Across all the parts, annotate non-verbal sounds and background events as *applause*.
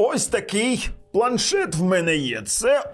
Ось такий планшет в мене є. Це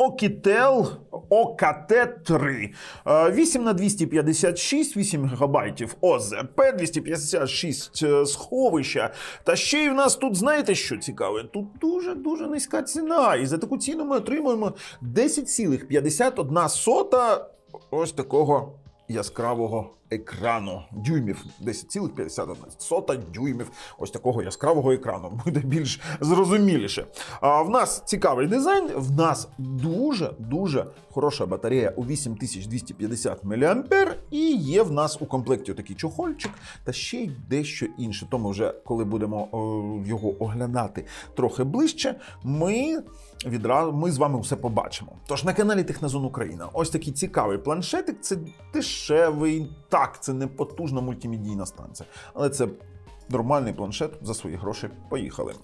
OKT3. Е, 8 на 256, 8 ГБ ОЗП, 256 е, сховища. Та ще й в нас тут, знаєте, що цікаве? Тут дуже-дуже низька ціна. І за таку ціну ми отримуємо 10,51 сота ось такого яскравого екрану. Дюймів 10,51 сота дюймів ось такого яскравого екрану. Буде більш зрозуміліше. А в нас цікавий дизайн. В нас дуже дуже хороша батарея у 8250 мА. І є в нас у комплекті такий чохольчик та ще й дещо інше. Тому вже коли будемо о, його оглядати трохи ближче, ми відразу ми з вами все побачимо. Тож на каналі Технозон Україна ось такий цікавий планшетик. Це дешевий, так, це не потужна мультимедійна станція, але це нормальний планшет за свої гроші. Поїхали.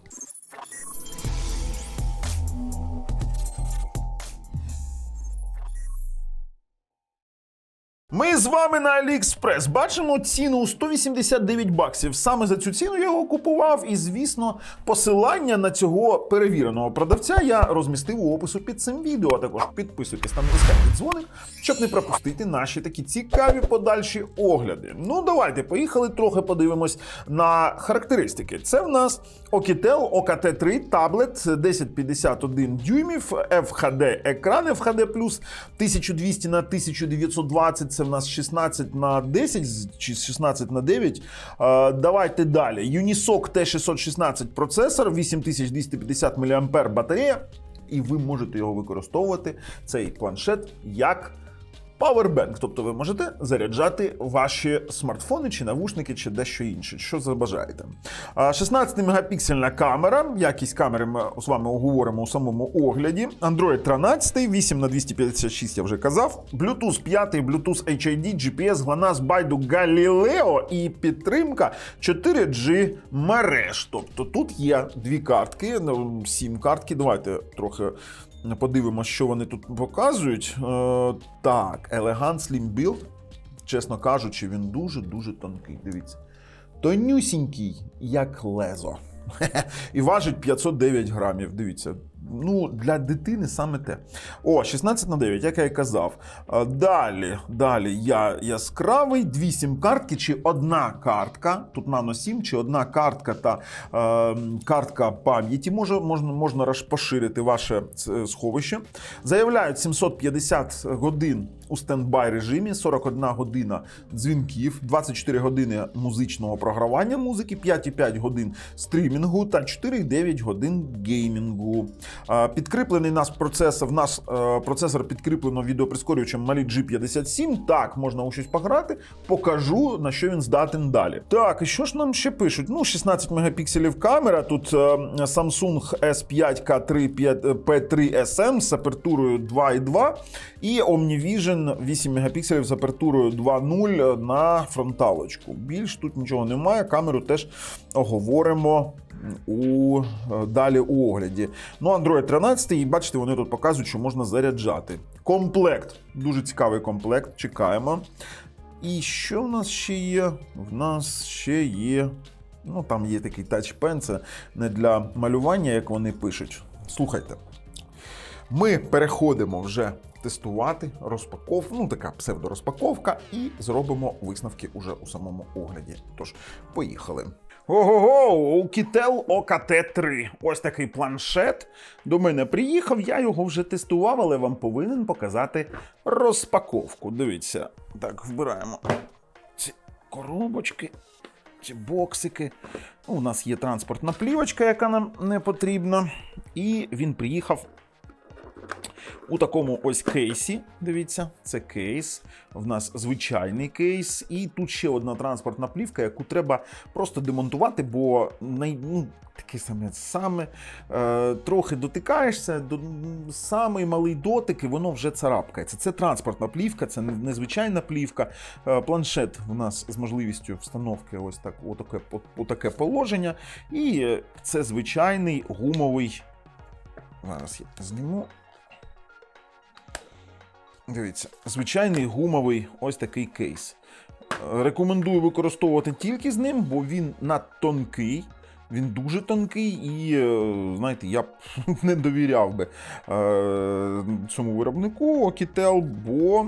Ми з вами на AliExpress бачимо ціну у 189 баксів. Саме за цю ціну я його купував, і звісно, посилання на цього перевіреного продавця я розмістив у опису під цим відео. А також підписуйтесь та натискайте дзвоник, щоб не пропустити наші такі цікаві подальші огляди. Ну, давайте поїхали трохи подивимось на характеристики. Це в нас Okitel OKT3 таблет 1051 дюймів, FHD екран FHD+, 1200 на 1920 це в нас 16 на 10 чи 16 на 9. Е, давайте далі. Unisoc T616 процесор, 8250 мА батарея, і ви можете його використовувати, цей планшет, як Powerbank, тобто ви можете заряджати ваші смартфони чи навушники, чи дещо інше, що забажаєте. 16-мегапіксельна камера. Якість камери ми з вами оговоримо у самому огляді. Android 13, 8 на 256 я вже казав. Bluetooth 5, Bluetooth HID, GPS, GLONASS, Baidu, Galileo і підтримка 4G мереж. Тобто тут є дві картки, ну, сім картки. Давайте трохи Подивимося, що вони тут показують. Е, так, Elegant Slim Build. Чесно кажучи, він дуже-дуже тонкий. Дивіться. Тонюсінький, як лезо. *laughs* І важить 509 грамів. Дивіться. Ну, для дитини саме те. О, 16 на 9, як я і казав. Е, Далі, далі я яскравий, дві сім-картки чи одна картка. Тут нано 7, чи одна картка та е, картка пам'яті. Може, можна, можна розпоширити ваше е, сховище. Заявляють 750 годин у стендбай режимі, 41 година дзвінків, 24 години музичного програвання музики, 5,5 годин стрімінгу та 4,9 годин геймінгу. Підкріплений нас процесор, в нас е, процесор підкріплено відеоприскорювачем Mali G57. Так, можна у щось пограти. Покажу на що він здатен далі. Так, і що ж нам ще пишуть? Ну, 16 мегапікселів камера. Тут е, Samsung S5 K3 P3 SM з апертурою 2.2 і OmniVision 8 мегапікселів з апертурою 2.0 на фронталочку. Більш тут нічого немає. Камеру теж оговоримо у е, далі у огляді. Ну, Android 13, і бачите, вони тут показують, що можна заряджати. Комплект. Дуже цікавий комплект. Чекаємо. І що в нас ще є? В нас ще є. Ну, там є такий тачпен, це не для малювання, як вони пишуть. Слухайте. Ми переходимо вже тестувати розпаковку, ну така псевдорозпаковка, і зробимо висновки уже у самому огляді. Тож, поїхали. Ого-го, Oukitel OKT3. Ось такий планшет. До мене приїхав, я його вже тестував, але вам повинен показати розпаковку. Дивіться, так, вбираємо ці коробочки, ці боксики. У нас є транспортна плівочка, яка нам не потрібна. І він приїхав у такому ось кейсі. Дивіться, це кейс. В нас звичайний кейс. І тут ще одна транспортна плівка, яку треба просто демонтувати, бо най, ну, таке саме саме. Е, трохи дотикаєшся, до, самий малий дотик, і воно вже царапкається. Це транспортна плівка, це незвичайна плівка. Е, планшет у нас з можливістю встановки ось так, отаке, отаке положення. І це звичайний гумовий. Зараз я зніму. Дивіться, звичайний гумовий ось такий кейс. Рекомендую використовувати тільки з ним, бо він надтонкий. Він дуже тонкий, і е, знаєте, я б *laughs* не довіряв би е, цьому виробнику Okitel, бо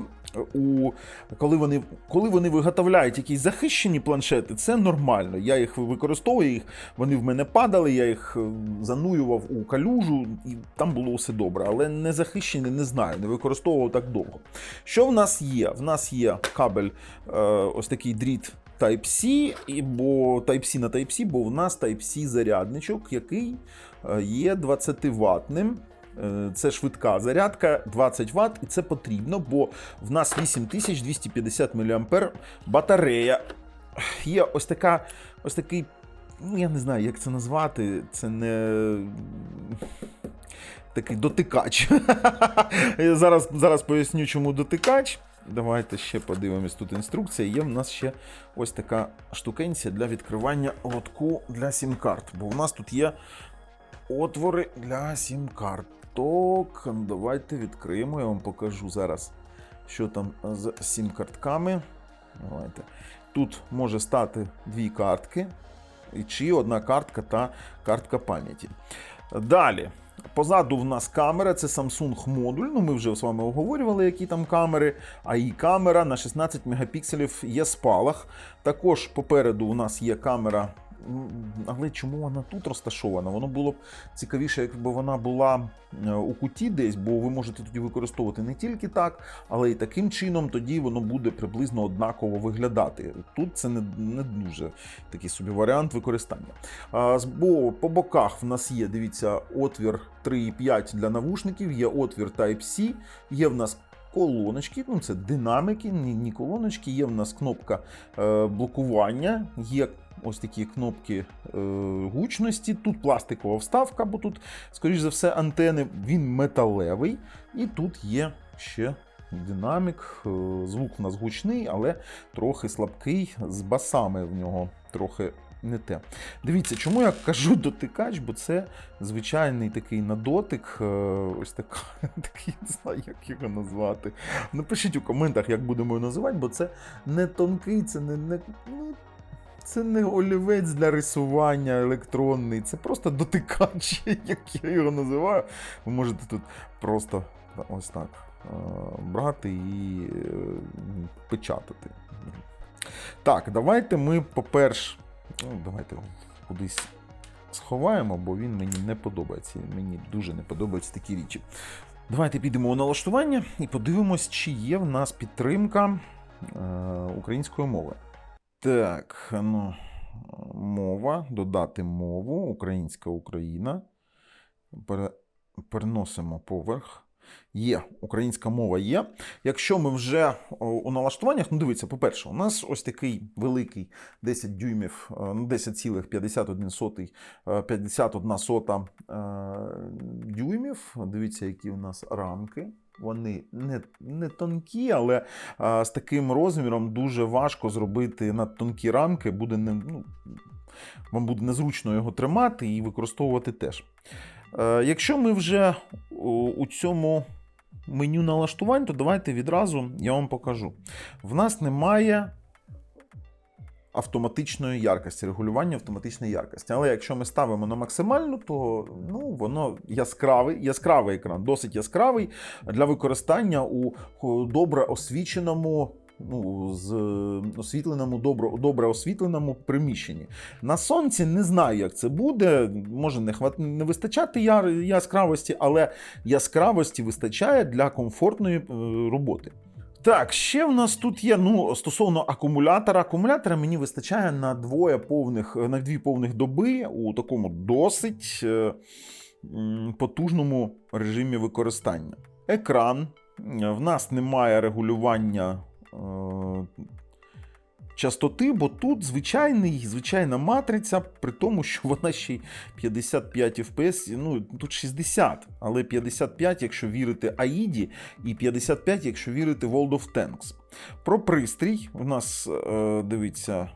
у, коли, вони, коли вони виготовляють якісь захищені планшети, це нормально. Я їх використовую, їх, вони в мене падали, я їх е, занурював у калюжу, і там було все добре. Але не захищені, не знаю, не використовував так довго. Що в нас є? В нас є кабель, е, ось такий дріт Type-C, бо Type-C на Type-C, бо в нас Type-C зарядничок, який е, є 20 ватним. Е, Це швидка зарядка 20 Вт, і це потрібно, бо в нас 8250 мА батарея. Є ось така, ось такий, ну я не знаю, як це назвати. Це не такий дотикач. *laughs* Я зараз, зараз поясню, чому дотикач. Давайте ще подивимось. Тут інструкція. Є в нас ще ось така штукенція для відкривання лотку для сім-карт. Бо в нас тут є отвори для сім-карток. Давайте відкриємо. Я вам покажу зараз, що там з сім-картками. Давайте. Тут може стати дві картки, чи одна картка та картка пам'яті. Далі. Позаду в нас камера, це Samsung модуль. Ну, ми вже з вами обговорювали, які там камери. А і камера на 16 мегапікселів є спалах. Також попереду у нас є камера. М, Але чому вона тут розташована? Воно було б цікавіше, якби вона була е, у куті десь, бо ви можете тоді використовувати не тільки так, але і таким чином тоді воно буде приблизно однаково виглядати. Тут це не, не дуже такий собі варіант використання. Бо по боках в нас є, дивіться, отвір 3,5 для навушників, є отвір Type-C, є в нас. Колоночки, ну це динамики, ні, колоночки. Є в нас кнопка е, блокування, є ось такі кнопки е, гучності. Тут пластикова вставка, бо тут, скоріш за все, антени. Він металевий. І тут є ще динамік. Е, Звук в нас гучний, але трохи слабкий. З басами в нього трохи не те. Дивіться, чому я кажу *laughs* дотикач, бо це звичайний такий на дотик. е, Ось така, *laughs* такий, не знаю, як його назвати. Напишіть у коментах, як будемо його називати, бо це не тонкий, це не. не ну, це не олівець для рисування електронний, це просто дотикач, *laughs* як я його називаю. Ви можете тут просто ось так е, брати і е, печатати. Так, давайте ми, по-перше, ну, давайте кудись сховаємо, бо він мені не подобається. Мені дуже не подобаються такі речі. Давайте підемо у налаштування і подивимось, чи є в нас підтримка е, української мови. Так, ну, мова, додати мову, українська Україна. Переносимо поверх. Є, українська мова є. Якщо ми вже у налаштуваннях, ну дивіться, по-перше, у нас ось такий великий 10 дюймів, е, ну 10,51, е, 51 сота е, дюймів. Дивіться, які у нас рамки. Вони не, не тонкі, але а, з таким розміром дуже важко зробити надтонкі рамки. Буде не, ну, вам буде незручно його тримати і використовувати теж. Е, якщо ми вже у, цьому меню налаштувань, то давайте відразу я вам покажу. В нас немає автоматичної яркості, регулювання автоматичної яркості. Але якщо ми ставимо на максимальну, то ну, воно яскравий, яскравий екран, досить яскравий для використання у добре освіченому. Ну, з освітленому, добре, добре освітленому приміщенні. На сонці не знаю, як це буде. Може не хват... не вистачати яскравості, але яскравості вистачає для комфортної е, роботи. Так, ще в нас тут є ну, стосовно акумулятора. Акумулятора мені вистачає на двоє повних, на дві повних доби у такому досить е, потужному режимі використання. Екран. В нас немає регулювання частоти, бо тут звичайний, звичайна матриця, при тому, що *laughs* вона ще й 55 FPS, ну тут 60, але 55, якщо вірити Аїді, і 55, якщо вірити World of Tanks. Про пристрій у нас, е, дивіться,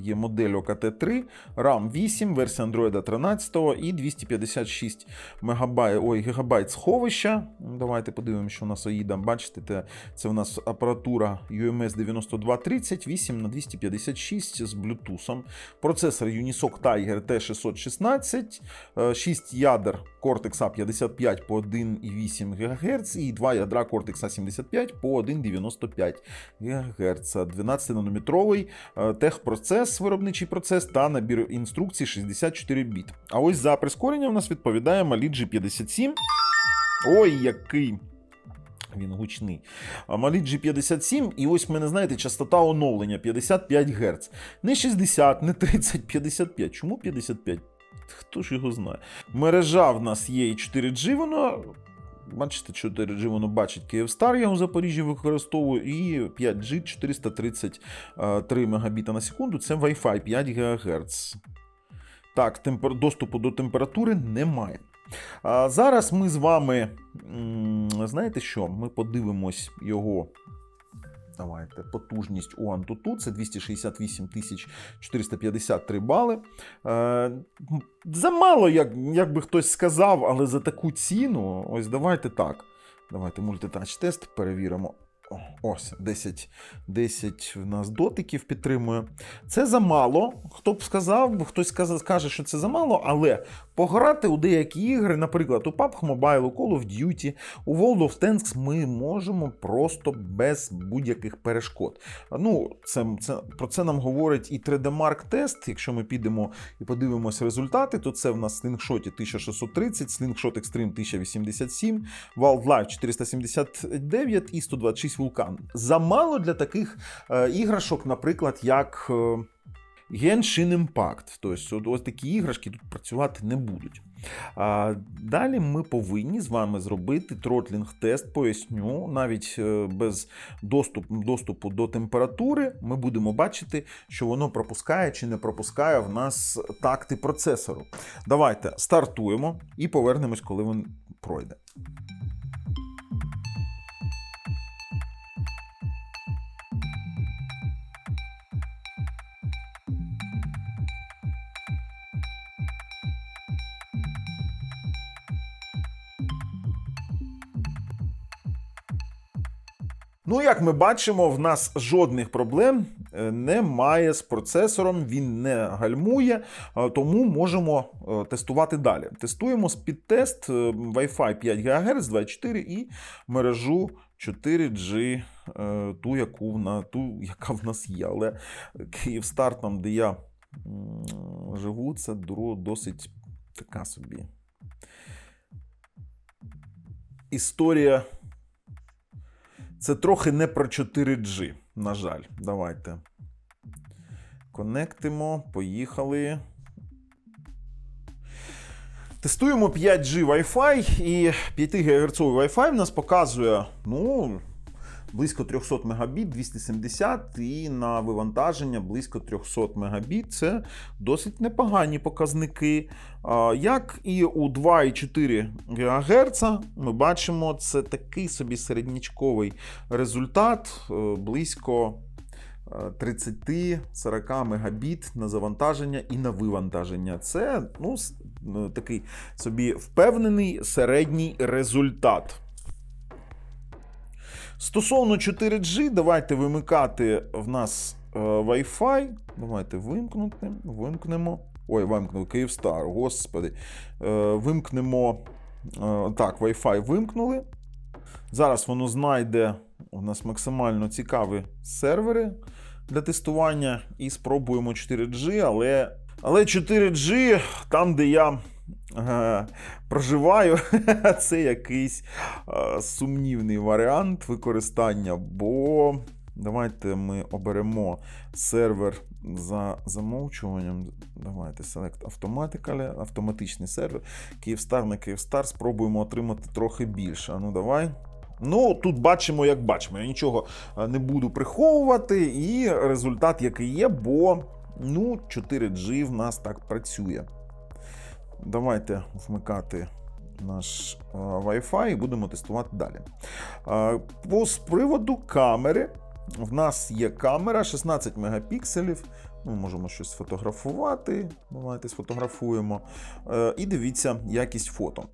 є модель OKT3, RAM 8, версія Android 13 і 256 мегабайт, ой, гігабайт сховища. Давайте подивимося, що у нас AIDA. Бачите, це у нас апаратура UMS 9230, 8 на 256 з Bluetooth. Процесор Unisoc Tiger T616, 6 ядер Cortex A55 по 1,8 ГГц і 2 ядра Cortex A75 по 1,95 ГГц. 12-нанометровий е, техпроцес, виробничий процес та набір інструкцій 64 біт. А ось за прискорення в нас відповідає Mali G57. Ой, який. Він гучний. Mali G57, і ось мене, знаєте, частота оновлення 55 Гц. Не 60, не 30, 55. Чому 55? Хто ж його знає? Мережа в нас є і 4G, воно. Бачите, 4G воно бачить Київстар, я у Запоріжжі використовую, і 5G 433 Мбіта на секунду це Wi-Fi 5 ГГц. Так, темпер... доступу до температури немає. А зараз ми з вами, знаєте що? Ми подивимось його. Давайте, потужність у Antutu, це 268 453 бали. Е, замало, як, як би хтось сказав, але за таку ціну, ось давайте так. Давайте мультитач тест перевіримо. Ось 10, 10 в нас дотиків підтримує. Це замало. Хто б сказав, хтось скаже, що це замало, але пограти у деякі ігри, наприклад, у PUBG Mobile, у Call of Duty, у World of Tanks ми можемо просто без будь-яких перешкод. Ну, це, це, про це нам говорить і 3D Mark тест. Якщо ми підемо і подивимося результати, то це в нас Slingshot 1630, Slingshot Extreme 1087, Wildlife 479 і 126 Vulkan. Замало для таких е, іграшок, наприклад, як. Е, Genshin Impact. Тобто, ось такі іграшки тут працювати не будуть. А, далі ми повинні з вами зробити тротлінг-тест, поясню, навіть е, без доступ, доступу до температури ми будемо бачити, що воно пропускає чи не пропускає в нас такти процесору. Давайте стартуємо і повернемось, коли він пройде. Ну, як ми бачимо, в нас жодних проблем е, немає з процесором, він не гальмує, е, тому можемо е, тестувати далі. Тестуємо спідтест е, Wi-Fi 5 ГГц 2.4 і мережу 4G, е, ту, яку на, ту, яка в нас є. Але Київстар, там, де я живу, це досить така собі. Історія це трохи не про 4G, на жаль. Давайте. Конектимо, поїхали. Тестуємо 5G Wi-Fi і 5 ГГц Wi-Fi в нас показує, ну, близько 300 Мбіт, 270 і на вивантаження близько 300 Мбіт. Це досить непогані показники. Як і у 2,4 ГГц, ми бачимо, це такий собі середнячковий результат, е, близько е, 30-40 мегабіт на завантаження і на вивантаження. Це ну, е, такий собі впевнений середній результат. Стосовно 4G, давайте вимикати в нас е, Wi-Fi. Давайте вимкнути, вимкнемо. Ой, вимкнув Київстар, господи. Е, Вимкнемо. е, Так, Wi-Fi вимкнули. Зараз воно знайде у нас максимально цікаві сервери для тестування і спробуємо 4G, але, але 4G, там, де я проживаю, *laughs* це якийсь сумнівний варіант використання, бо давайте ми оберемо сервер за замовчуванням. Давайте Select Automatically, автоматичний сервер. Київстар на Київстар. Спробуємо отримати трохи більше. Ну давай. Ну, тут бачимо, як бачимо. Я нічого не буду приховувати, і результат, який є, бо ну, 4G в нас так працює. Давайте вмикати наш е, Wi-Fi і будемо тестувати далі. Е, По з приводу камери. В нас є камера 16 мегапікселів, Ми можемо щось сфотографувати. Давайте сфотографуємо. Е, І дивіться якість фото.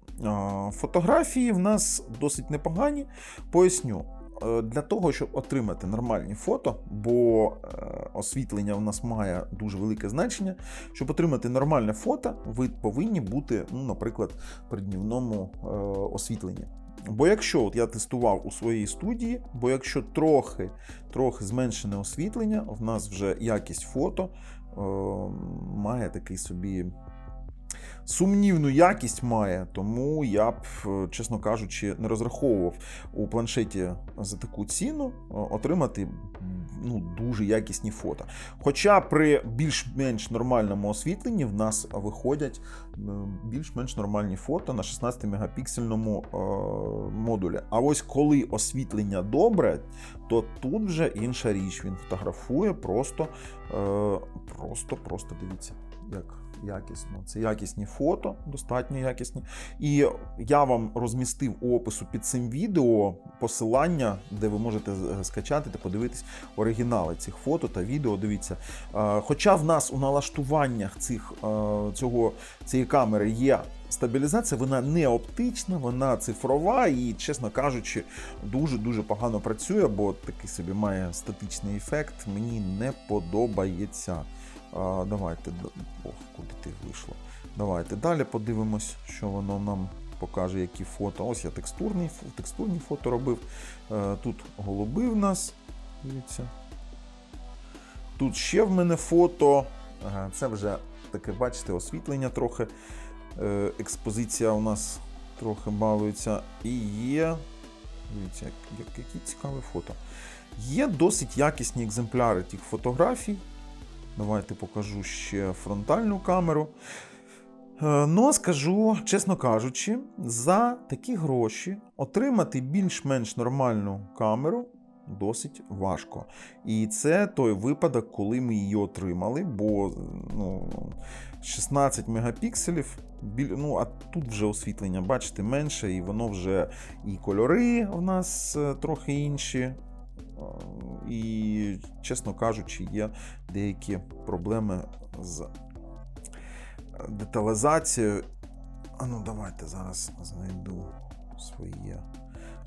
Фотографії в нас досить непогані. Поясню. Е, Для того, щоб отримати нормальні фото, бо е, освітлення в нас має дуже велике значення. Щоб отримати нормальне фото, ви повинні бути, ну, наприклад, при днівному е, освітленні. Бо якщо от я тестував у своїй студії, бо якщо трохи, трохи зменшене освітлення, в нас вже якість фото має такий собі сумнівну якість має, тому я б, е, чесно кажучи, не розраховував у планшеті за таку ціну е, отримати ну, дуже якісні фото. Хоча при більш-менш нормальному освітленні в нас виходять е, більш-менш нормальні фото на 16 мегапіксельному модулі. А ось коли освітлення добре, то тут вже інша річ. Він фотографує просто, просто, просто дивіться, як якісно. Це якісні фото, достатньо якісні. І я вам розмістив у опису під цим відео посилання, де ви можете скачати та подивитись оригінали цих фото та відео. Дивіться. Е, Хоча в нас у налаштуваннях цих, е, цього, цієї камери є. Стабілізація вона не оптична, вона цифрова і, чесно кажучи, дуже дуже погано працює, бо такий собі має статичний ефект. Мені не подобається. А, давайте. Ох, куди ти вийшло. Давайте далі подивимось, що воно нам покаже, які фото. Ось я текстурні, текстурні фото робив. Е, Тут голуби в нас. Дивіться. Тут ще в мене фото. Це вже таке, бачите, освітлення трохи. Е, Експозиція у нас трохи балується. І є. Дивіться, як, як, які цікаві фото. Є досить якісні екземпляри тих фотографій. Давайте покажу ще фронтальну камеру. Е, Ну, скажу, чесно кажучи, за такі гроші отримати більш-менш нормальну камеру досить важко. І це той випадок, коли ми її отримали, бо ну, 16 мегапікселів. Ну, а тут вже освітлення, бачите, менше, і воно вже і кольори в нас е, трохи інші. І, чесно кажучи, є деякі проблеми з деталізацією. А ну давайте зараз знайду своє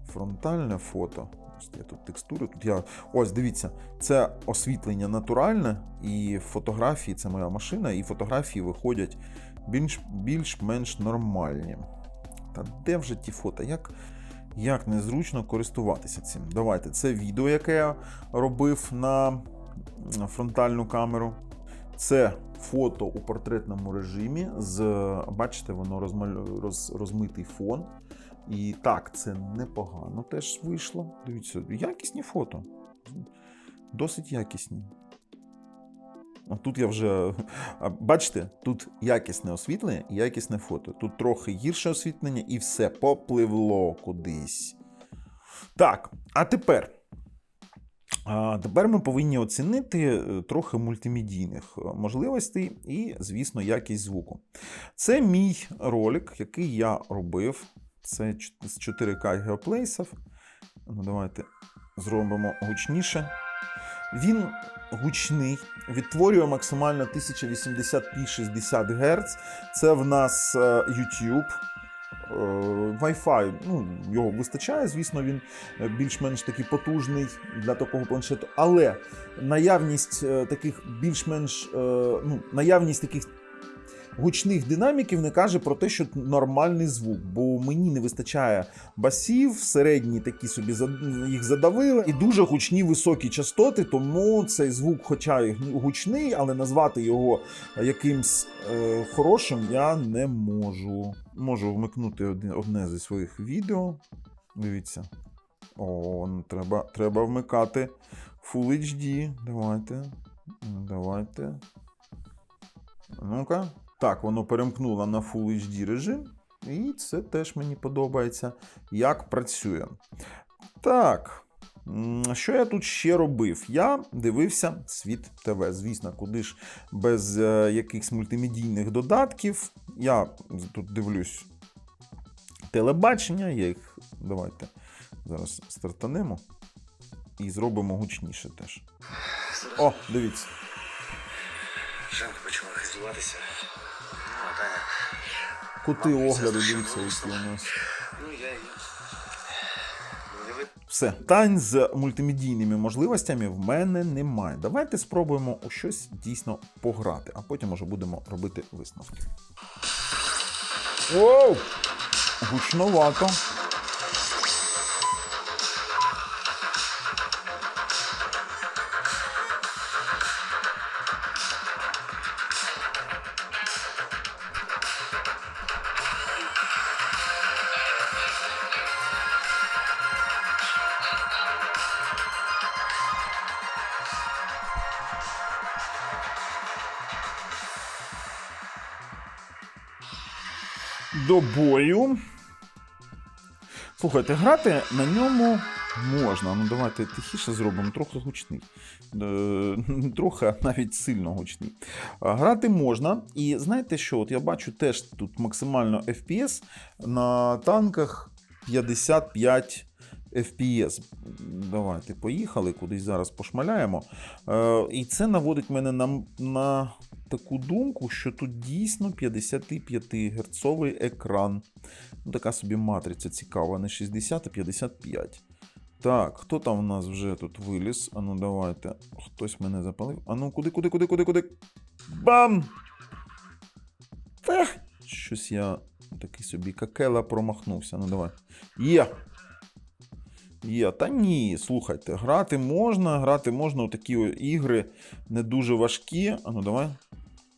фронтальне фото. Я тут текстури. Тут я. Ось, дивіться, це освітлення натуральне, і фотографії, це моя машина, і фотографії виходять більш, більш-менш нормальні. Та де вже ті фото? Як, як незручно користуватися цим? Давайте, це відео, яке я робив на фронтальну камеру. Це фото у портретному режимі. З, бачите, воно розмаль... роз... розмитий фон. І так, це непогано теж вийшло. Дивіться, якісні фото. Досить якісні. Тут я вже. Бачите, тут якісне освітлення і якісне фото. Тут трохи гірше освітлення, і все попливло кудись. Так, а тепер. А тепер ми повинні оцінити е, трохи мультимедійних е, можливостей і, звісно, якість звуку. Це мій ролик, який я робив. Це з 4К геоплейсів. Ну, давайте зробимо гучніше. Він гучний, відтворює максимально 1080p 60 Гц. Це в нас е, YouTube. Е, Wi-Fi, ну, його вистачає, звісно, він е, більш-менш такий потужний для такого планшету. Але наявність таких більш-менш ну, наявність таких гучних динаміків не каже про те, що нормальний звук, бо мені не вистачає басів, середні такі собі їх задавили, і дуже гучні високі частоти, тому цей звук, хоча й гучний, але назвати його якимсь е, хорошим я не можу. Можу вмикнути одне, зі своїх відео. Дивіться. О, треба, треба вмикати Full HD. Давайте. Давайте. Ну-ка. Так, воно перемкнуло на Full HD режим. І це теж мені подобається, як працює. Так. Що я тут ще робив? Я дивився світ ТВ. Звісно, куди ж без е, якихось мультимедійних додатків. Я тут дивлюсь телебачення, я їх давайте зараз стартанемо і зробимо гучніше теж. О, дивіться. Женка почала хизуватися. Кути огляду, дивіться, які у нас. Все, тань з мультимедійними можливостями в мене немає. Давайте спробуємо у щось дійсно пограти, а потім уже будемо робити висновки. Оу! Гучновато. До бою. Слухайте, грати на ньому можна. Ну, давайте тихіше зробимо, трохи гучний. Е, *laughs* Трохи навіть сильно гучний. Грати можна. І знаєте що? От я бачу теж тут максимально FPS на танках 55 FPS. Давайте поїхали, кудись зараз пошмаляємо. Е, І це наводить мене на, на таку думку, що тут дійсно 55 герцовий екран. Ну, така собі матриця цікава, не 60, а 55. Так, хто там у нас вже тут виліз? А ну давайте. Хтось мене запалив. А ну куди, куди, куди, куди, куди? Бам! Та, щось я такий собі какела промахнувся. Ну давай. Є! Є, та ні, слухайте, грати можна, грати можна у такі ігри не дуже важкі. А ну давай.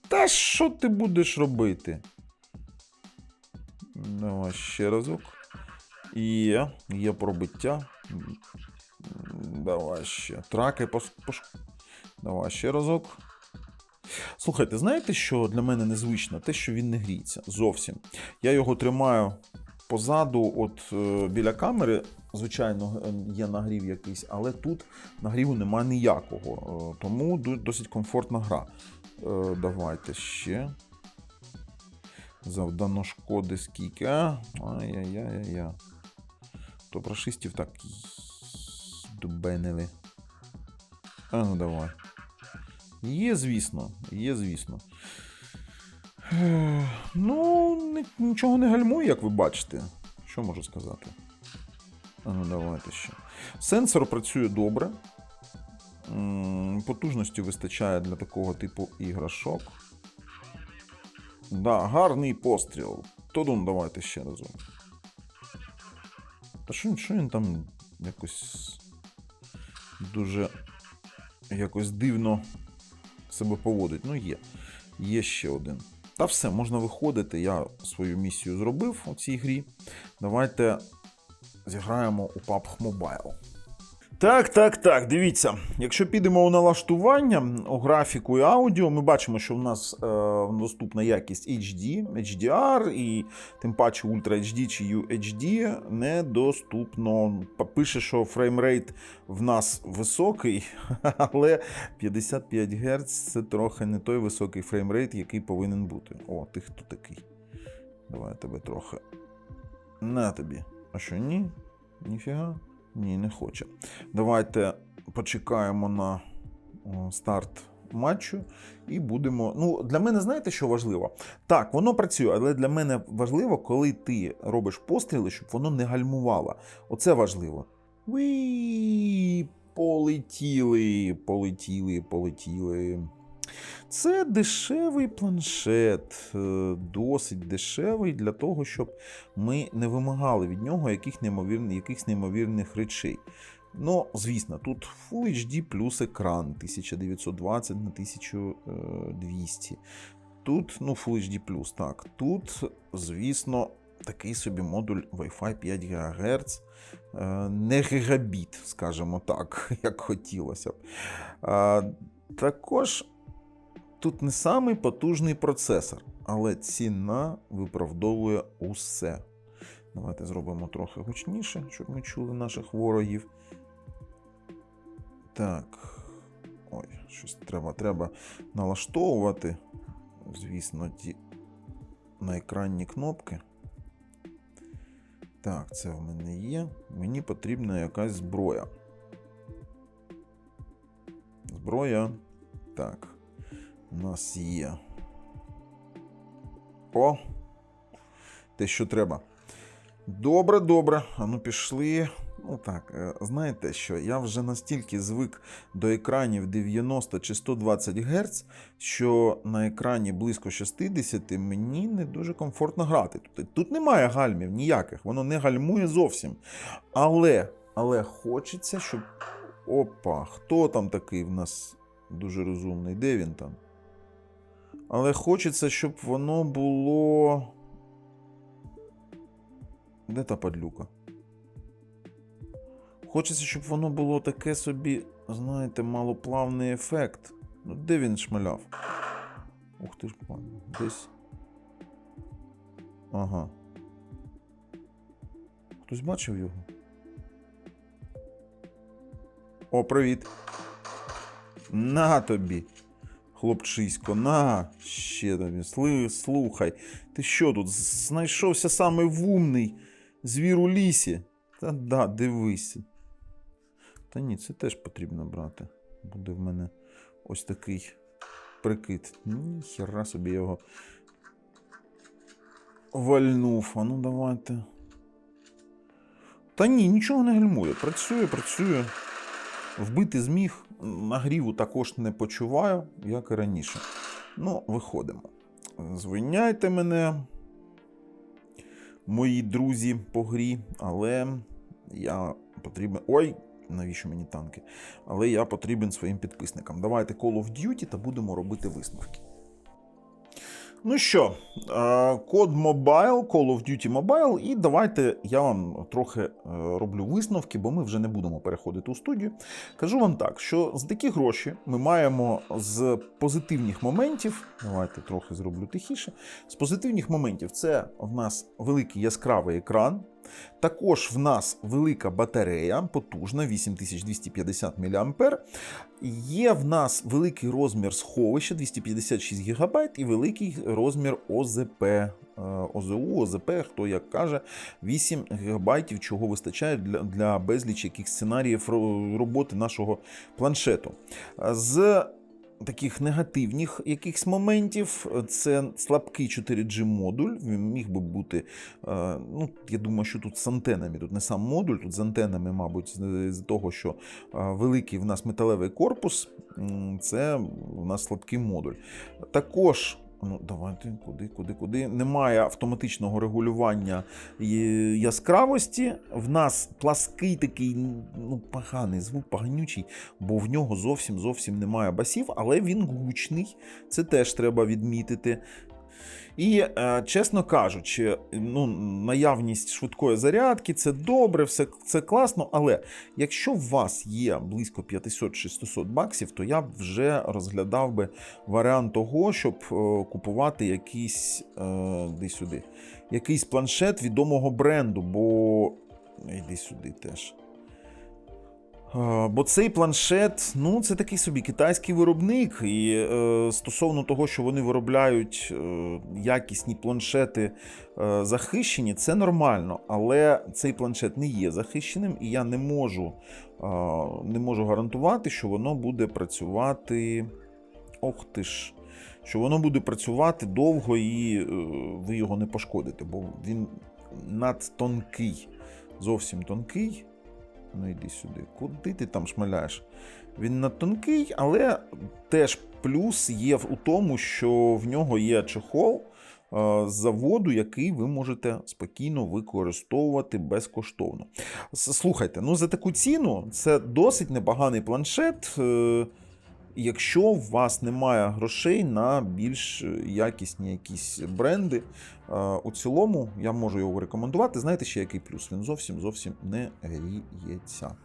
Та що ти будеш робити? Давай ще разок. Є, є пробиття. Давай ще. Траки пош... Давай ще разок. Слухайте, знаєте, що для мене незвично? Те, що він не гріється. Зовсім. Я його тримаю позаду, от е, біля камери. Звичайно, е, є нагрів якийсь, але тут нагріву немає ніякого. Е, Тому досить комфортна гра. Давайте ще. Завдано шкоди скільки. Ай-яй-яй-яй. То прошистів так дубенили. А ну давай. Є, звісно, є, звісно. Ну, нічого не гальмує, як ви бачите. Що можу сказати? Ну давайте ще. Сенсор працює добре. Потужності вистачає для такого типу іграшок. Да, гарний постріл. Тодун, давайте ще разом. Та що, що він там якось дуже якось дивно себе поводить? Ну, є. Є ще один. Та все, можна виходити. Я свою місію зробив у цій грі. Давайте зіграємо у PUBG Mobile. Так, так, так. Дивіться. Якщо підемо у налаштування у графіку і аудіо, ми бачимо, що в нас е, доступна якість HD, HDR і тим паче Ultra HD чи UHD недоступно. Пише, що фреймрейт в нас високий, *laughs* але 55 Гц це трохи не той високий фреймрейт, який повинен бути. О, ти хто такий? Давай тебе трохи. На тобі. А що, ні? Ніфіга? Ні, не хоче. Давайте почекаємо на старт матчу і будемо. Ну, для мене знаєте, що важливо? Так, воно працює, але для мене важливо, коли ти робиш постріли, щоб воно не гальмувало. Оце важливо. Уі, полетіли, полетіли, полетіли. Це дешевий планшет, е, досить дешевий для того, щоб ми не вимагали від нього яких неймовірних, якихось неймовірних речей. Ну, звісно, тут Full HD плюс екран 1920 на 1200. Тут, ну, Full HD плюс, так. Тут, звісно, такий собі модуль Wi-Fi 5 ГГц. Е, Не гігабіт, скажімо так, *laughs* як хотілося б. Також тут не самий потужний процесор, але ціна виправдовує усе. Давайте зробимо трохи гучніше, щоб ми чули наших ворогів. Так. Ой, щось треба, треба налаштовувати. Звісно, ті на екранні кнопки. Так, це в мене є. Мені потрібна якась зброя. Зброя. Так. У нас є. О! Те, що треба. Добре, добре. А ну пішли. Ну так, е, знаєте що, я вже настільки звик до екранів 90 чи 120 Гц, що на екрані близько 60 мені не дуже комфортно грати. Тут, тут немає гальмів ніяких, воно не гальмує зовсім. Але, але хочеться, щоб. Опа, хто там такий в нас дуже розумний? Де він там? Але хочеться, щоб воно було. Де та падлюка? Хочеться, щоб воно було таке собі, знаєте, малоплавний ефект. Ну, де він шмаляв? Ух ти ж, пані, десь. Ага. Хтось бачив його? О, привіт. На тобі. Хлопчисько, на ще тобі. Слухай. Ти що тут? Знайшовся саме вумний звір у лісі. Та да, дивися. Та ні, це теж потрібно брати. Буде в мене ось такий прикид. Ніхера собі його вальнув. А ну давайте. Та ні, нічого не гальмує. Працює, працює. Вбити зміг. Нагріву також не почуваю, як і раніше. Ну, виходимо. Звиняйте мене, мої друзі по грі, але я потрібен. Ой, навіщо мені танки? Але я потрібен своїм підписникам. Давайте Call of Duty та будемо робити висновки. Ну що, е, код Mobile, Call of Duty Mobile, і давайте я вам трохи е, роблю висновки, бо ми вже не будемо переходити у студію. Кажу вам так, що за такі гроші ми маємо з позитивних моментів. Давайте трохи зроблю тихіше. З позитивних моментів це в нас великий яскравий екран. Також в нас велика батарея, потужна, 8250 мА. Є в нас великий розмір сховища 256 ГБ і великий розмір ОЗП. е, ОЗУ, ОЗП, хто як каже, 8 ГБ, чого вистачає для, для безліч яких сценаріїв роботи нашого планшету. З таких негативних якихось моментів це слабкий 4G модуль. Він міг би бути. е, Ну, я думаю, що тут з антенами, тут не сам модуль, тут з антенами, мабуть, з- того, що е, великий в нас металевий корпус, це у нас слабкий модуль. Також. Ну, давайте куди, куди, куди. Немає автоматичного регулювання яскравості. В нас плаский такий, ну, поганий звук, поганючий, бо в нього зовсім зовсім немає басів, але він гучний. Це теж треба відмітити. І, е, чесно кажучи, ну, наявність швидкої зарядки це добре, все це класно. Але якщо у вас є близько 500-600 баксів, то я б вже розглядав би варіант того, щоб е, купувати якийсь де сюди, якийсь планшет відомого бренду, бо йди сюди теж. Е, Бо цей планшет, ну, це такий собі китайський виробник. І е, стосовно того, що вони виробляють е, якісні планшети е, захищені, це нормально. Але цей планшет не є захищеним, і я не можу, е, не можу гарантувати, що воно буде працювати. Ох ти ж. Що воно буде працювати довго і е, ви його не пошкодите, бо він надтонкий, зовсім тонкий. Ну йди сюди. Куди ти там шмаляєш? Він надтонкий, але теж плюс є у тому, що в нього є чехол е, з заводу, який ви можете спокійно використовувати безкоштовно. Слухайте, ну за таку ціну це досить непоганий планшет. Е, Якщо у вас немає грошей на більш якісні якісь бренди, е, у цілому я можу його рекомендувати. Знаєте ще який плюс? Він зовсім зовсім не гріється.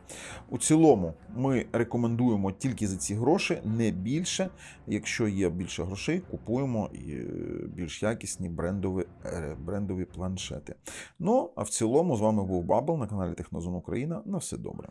У цілому ми рекомендуємо тільки за ці гроші, не більше. Якщо є більше грошей, купуємо е, більш якісні брендові, е, брендові планшети. Ну а в цілому з вами був Бабл на каналі Технозон Україна. На все добре.